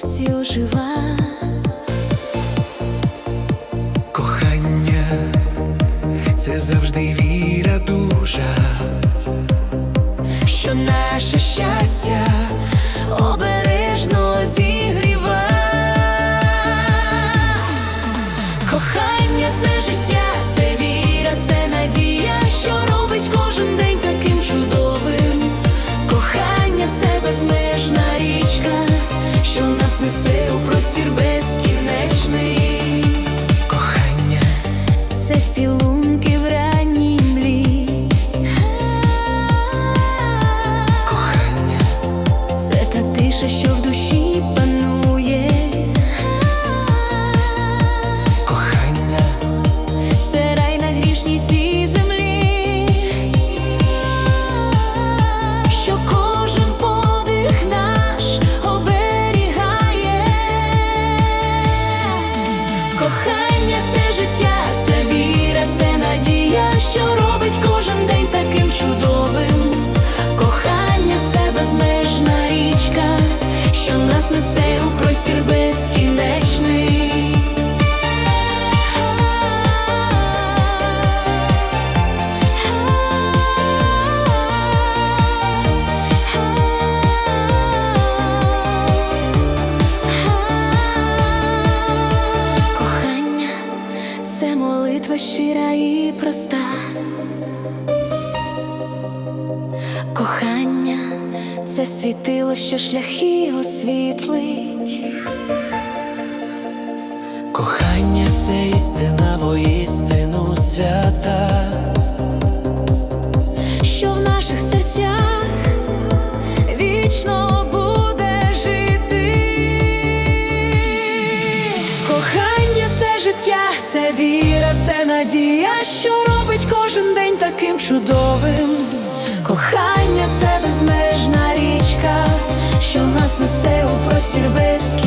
серці ожива. Кохання це завжди віра душа. що наше щастя обережно зігріва. Кохання це життя, що нас несе у простір безкінечний. Кохання Це цілунки в ранній млі. Кохання Це та тиша, що в це життя, це віра, це надія, що робить щира і проста. Кохання це світило, що шляхи освітлить. Кохання це істина, воістину свята. Життя, це віра, це надія, що робить кожен день таким чудовим. Кохання це безмежна річка, що нас несе у простір безкінечний.